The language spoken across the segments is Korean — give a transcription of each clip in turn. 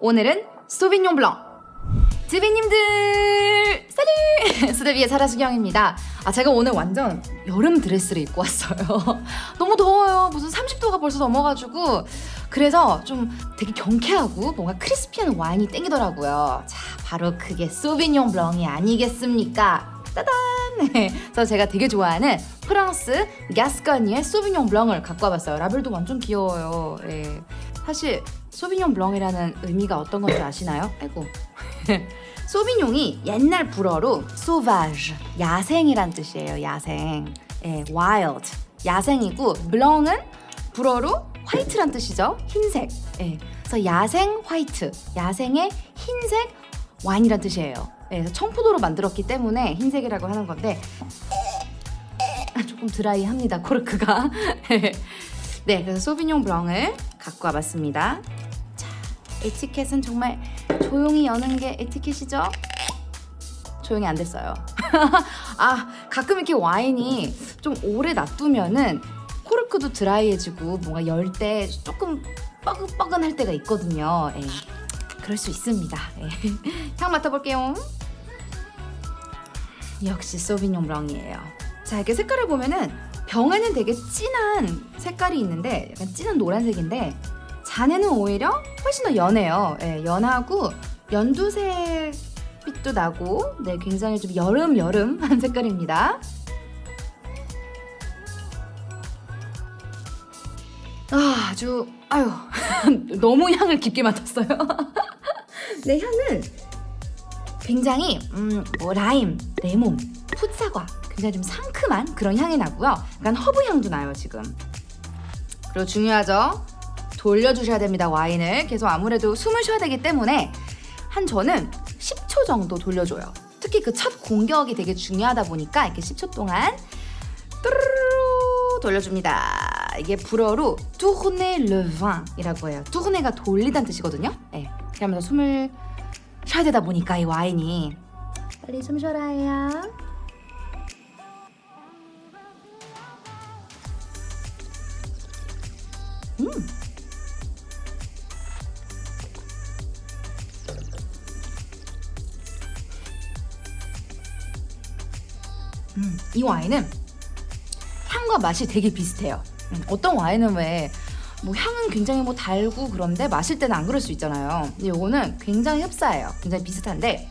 오늘은 소비뇽 블랑. 드비님들 사lut! 수데비의 사라수경입니다. 아 제가 오늘 완전 여름 드레스를 입고 왔어요. 너무 더워요. 무슨 30도가 벌써 넘어가지고 그래서 좀 되게 경쾌하고 뭔가 크리스피한 와인이 땡기더라고요. 자 바로 그게 소비뇽 블랑이 아니겠습니까? 따단! 네. 그래서 제가 되게 좋아하는 프랑스 가스코니의 소비뇽 블랑을 갖고 와봤어요. 라벨도 완전 귀여워요. 예. 사실 소비뇽 블랑이라는 의미가 어떤 건지 아시나요? 아이고. 소비뇽이 옛날 불어로 sauvage, 야생이란 뜻이에요. 야생. 예, wild. 야생이고 블랑은 불어로 화이트란 뜻이죠. 흰색. 예. 그래서 야생 화이트. 야생의 흰색 와인이란 뜻이에요. 예, 청포도로 만들었기 때문에 흰색이라고 하는 건데 조금 드라이합니다. 코르크가. 네, 그래서 소비뇽 블랑을 갖고 와봤습니다. 자, 에티켓은 정말 조용히 여는 게 에티켓이죠? 조용히 안 됐어요. 아, 가끔 이렇게 와인이 좀 오래 놔두면은 코르크도 드라이해지고 뭔가 열 때 조금 뻐근뻐근할 때가 있거든요. 예, 그럴 수 있습니다. 예. 향 맡아볼게요. 역시 소비뇽 블랑이에요. 자, 이렇게 색깔을 보면은 병에는 되게 진한 색깔이 있는데 약간 진한 노란색인데 잔에는 오히려 훨씬 더 연해요. 예, 연하고 연두색 빛도 나고 네, 굉장히 좀 여름 여름한 색깔입니다. 아, 아주 아유 너무 향을 깊게 맡았어요. 네, 향은 굉장히 음, 뭐 라임, 레몬, 풋사과 굉장히 좀 상큼한 그런 향이 나고요. 약간 허브 향도 나요 지금. 그리고 중요하죠. 돌려주셔야 됩니다 와인을 계속 아무래도 숨을 쉬어야 되기 때문에 한 저는 10초 정도 돌려줘요. 특히 그 첫 공격이 되게 중요하다 보니까 이렇게 10초 동안 뚜루루 돌려줍니다. 이게 불어로 tourner le vin이라고 해요. tourner가 돌리다는 뜻이거든요. 네, 하면서 숨을 쉬어야 되다 보니까 이 와인이 빨리 숨 쉬어라 해 음, 이 와인은 향과 맛이 되게 비슷해요. 음, 어떤 와인은 왜 뭐 향은 굉장히 뭐 달고 그런데 마실 때는 안 그럴 수 있잖아요. 근데 요거는 굉장히 흡사해요. 굉장히 비슷한데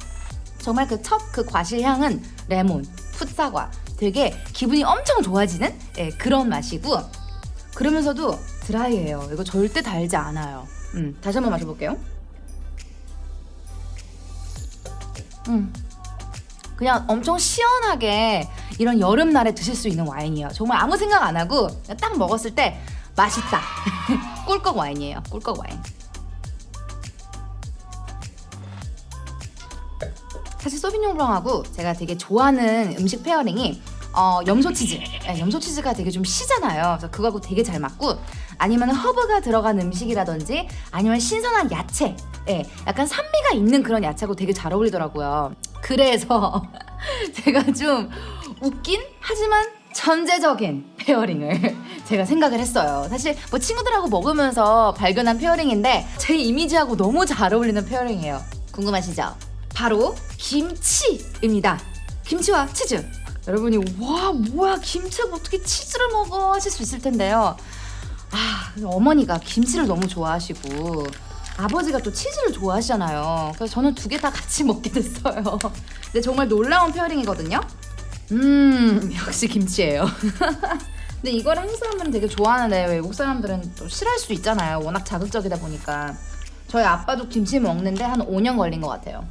정말 그 첫 그 과실 향은 레몬, 풋사과 되게 기분이 엄청 좋아지는 예, 그런 맛이고 그러면서도 드라이해요. 이거 절대 달지 않아요. 음, 다시 한번 마셔볼게요. 음, 그냥 엄청 시원하게 이런 여름날에 드실 수 있는 와인이에요. 정말 아무 생각 안 하고 딱 먹었을 때 맛있다. 꿀꺽 와인이에요. 꿀꺽 와인. 사실 소비뇽 블랑하고 제가 되게 좋아하는 음식 페어링이 어, 염소 치즈. 네, 염소 치즈가 되게 좀 시잖아요. 그래서 그거하고 되게 잘 맞고 아니면 허브가 들어간 음식이라든지 아니면 신선한 야채. 예, 약간 산미가 있는 그런 야채하고 되게 잘 어울리더라고요. 그래서 제가 좀 웃긴 하지만 전제적인 페어링을 제가 생각을 했어요. 사실 뭐 친구들하고 먹으면서 발견한 페어링인데 제 이미지하고 너무 잘 어울리는 페어링이에요. 궁금하시죠? 바로 김치입니다. 김치와 치즈. 여러분이 와 뭐야 김치하고 어떻게 치즈를 먹어 하실 수 있을 텐데요. 아 어머니가 김치를 너무 좋아하시고 아버지가 또 치즈를 좋아하시잖아요. 그래서 저는 두 개 다 같이 먹게 됐어요. 근데 정말 놀라운 페어링이거든요. 음 역시 김치예요. 근데 이걸 한국 사람들은 되게 좋아하는데 외국 사람들은 또 싫어할 수도 있잖아요. 워낙 자극적이다 보니까 저희 아빠도 김치 먹는데 한 5년 걸린 것 같아요.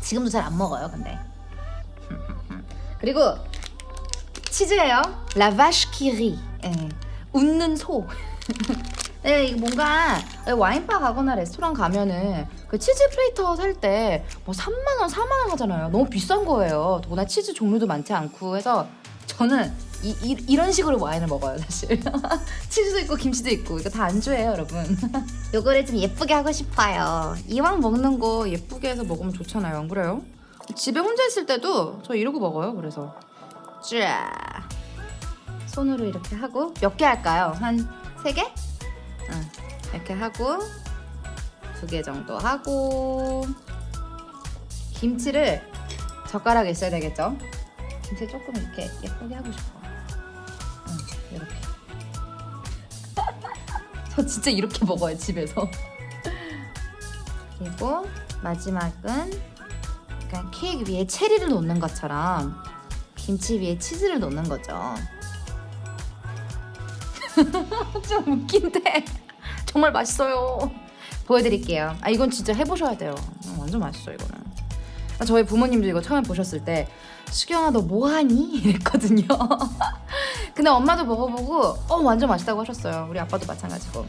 지금도 잘 안 먹어요, 근데. 그리고 치즈예요. 라바시 키리. 예. 웃는 소. 네, 이거 뭔가 와인바 가거나 레스토랑 가면은 그 치즈 플레이터 살 때 뭐 3만 원, 4만 원 하잖아요. 너무 비싼 거예요. 더구나 치즈 종류도 많지 않고 해서 저는 이, 이, 이런 식으로 와인을 먹어요, 사실. 치즈도 있고 김치도 있고 이거 다 안주예요, 여러분. 요거를 좀 예쁘게 하고 싶어요. 이왕 먹는 거 예쁘게 해서 먹으면 좋잖아요, 안 그래요? 집에 혼자 있을 때도 저 이러고 먹어요, 그래서. 쫙. 손으로 이렇게 하고 몇 개 할까요? 한 세 개? 응. 이렇게 하고 두 개 정도 하고 김치를 젓가락에 있어야 되겠죠? 김치 조금 이렇게 예쁘게 하고 싶어. 응, 이렇게. 저 진짜 이렇게 먹어요 집에서. 그리고 마지막은 약간 케이크 위에 체리를 놓는 것처럼 김치 위에 치즈를 놓는 거죠. 좀 웃긴데 정말 맛있어요. 보여드릴게요. 아 이건 진짜 해보셔야 돼요. 음, 완전 맛있어 이거는. 아, 저희 부모님도 이거 처음에 보셨을 때 수경아 너 뭐하니? 이랬거든요. 근데 엄마도 먹어보고 어 완전 맛있다고 하셨어요. 우리 아빠도 마찬가지고.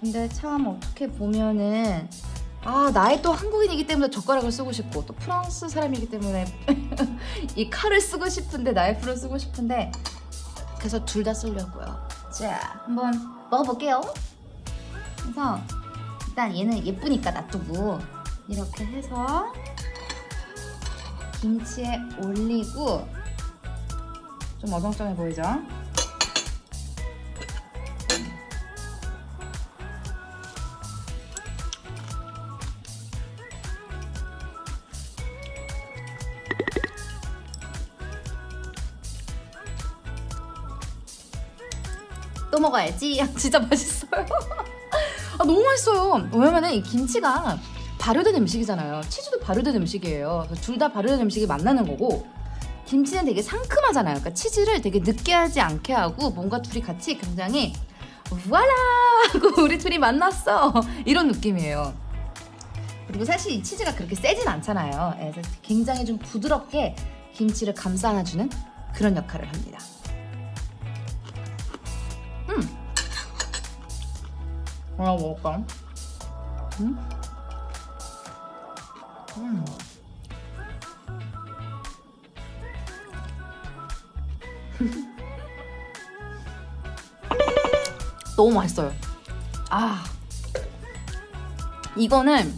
근데 참 어떻게 보면은 아 나의 또 한국인이기 때문에 젓가락을 쓰고 싶고 또 프랑스 사람이기 때문에 이 칼을 쓰고 싶은데 나이프를 쓰고 싶은데 그래서 둘 다 쓰려고요. 자 한번 먹어볼게요. 그래서 일단 얘는 예쁘니까 놔두고 이렇게 해서 김치에 올리고 좀 어정쩡해 보이죠? 또 먹어야지. 진짜 맛있어요. 아, 너무 맛있어요. 왜냐면은 이 김치가 발효된 음식이잖아요. 치즈도 발효된 음식이에요. 둘 다 발효된 음식이 만나는 거고 김치는 되게 상큼하잖아요. 그러니까 치즈를 되게 느끼하지 않게 하고 뭔가 둘이 같이 굉장히 와라 하고 우리 둘이 만났어 이런 느낌이에요. 그리고 사실 이 치즈가 그렇게 세진 않잖아요. 예, 그래서 굉장히 좀 부드럽게 김치를 감싸 안아주는 그런 역할을 합니다. 하나 먹을까? 음? 음. 너무 맛있어요. 아. 이거는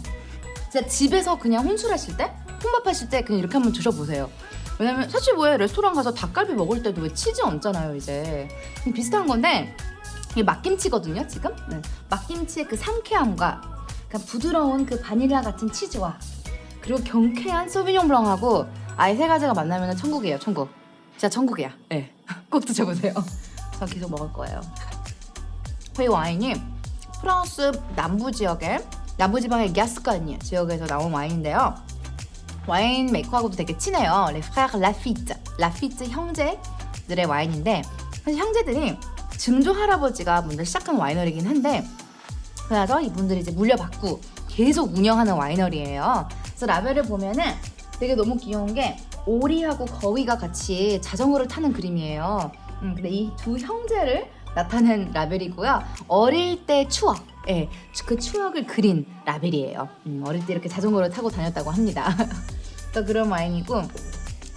진짜 집에서 그냥 혼술하실 때, 혼밥하실 때 그냥 이렇게 한번 드셔보세요. 왜냐면 사실 왜 레스토랑 가서 닭갈비 먹을 때도 왜 치즈 얹잖아요, 이제. 비슷한 건데, 이게 막김치거든요, 지금. 네. 막김치의 그 상쾌함과 그러니까 부드러운 그 바닐라 같은 치즈와 그리고 경쾌한 소비뇽 블랑하고 아예 세 가지가 만나면 천국이에요, 천국. 진짜 천국이야. 네. 꼭 드셔보세요. 저 계속 먹을 거예요. 이 와인이 프랑스 남부 지역의 남부 지방의 가스코니 지역에서 나온 와인인데요. 와인 메이커하고도 되게 친해요. 레 프ère 라피트, 라피트 형제들의 와인인데 사실 형제들이 증조 할아버지가 먼저 시작한 와이너리긴 한데 그래서 이분들이 이제 물려받고 계속 운영하는 와이너리예요. 그래서 라벨을 보면은 되게 너무 귀여운 게 오리하고 거위가 같이 자전거를 타는 그림이에요. 음, 근데 이 두 형제를 나타낸 라벨이고요. 어릴 때 추억, 예, 그 추억을 그린 라벨이에요. 음, 어릴 때 이렇게 자전거를 타고 다녔다고 합니다. 또 그런 와인이고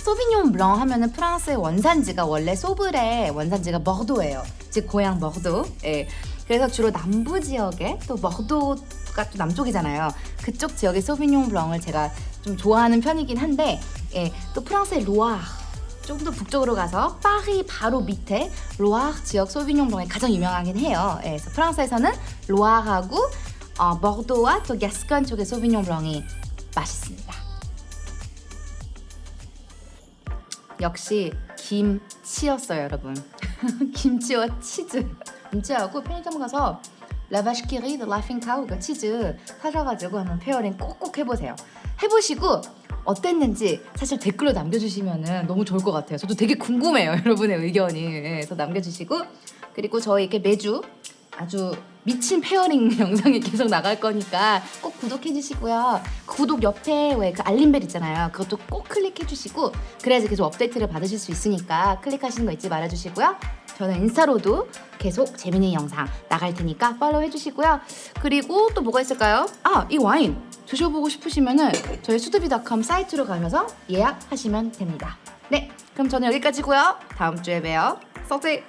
소비뇽 블랑 하면은 프랑스의 원산지가 원래 소브레 원산지가 머도예요. 즉 고향 머도. 예. 그래서 주로 남부 지역에 또 머도가 또 남쪽이잖아요. 그쪽 지역의 소비뇽 블랑을 제가 좀 좋아하는 편이긴 한데 예. 또 프랑스의 로아 조금 더 북쪽으로 가서 파리 바로 밑에 로아 지역 소비뇽 블랑이 가장 유명하긴 해요. 예. 그래서 프랑스에서는 로아하고 어, 머도와 또 가스콘 쪽의 소비뇽 블랑이 맛있습니다. 역시 김치였어요, 여러분. 김치와 치즈. 김치하고 편의점 가서 라바시키리, Laughing Cow 그 치즈 사셔가지고 한번 페어링 꼭꼭 해보세요. 해보시고 어땠는지 사실 댓글로 남겨주시면 너무 좋을 것 같아요. 저도 되게 궁금해요, 여러분의 의견이. 예, 그래서 남겨주시고 그리고 저희 이렇게 매주 아주 미친 페어링 영상이 계속 나갈 거니까 꼭 구독해 주시고요. 구독 옆에 왜 그 알림벨 있잖아요. 그것도 꼭 클릭해 주시고 그래야지 계속 업데이트를 받으실 수 있으니까 클릭하시는 거 잊지 말아 주시고요. 저는 인스타로도 계속 재밌는 영상 나갈 테니까 팔로우 해주시고요. 그리고 또 뭐가 있을까요? 아, 이 와인 드셔보고 싶으시면은 저희 수드비닷컴 사이트로 가셔서 예약하시면 됩니다. 네, 그럼 저는 여기까지고요. 다음 주에 봬요. 썩지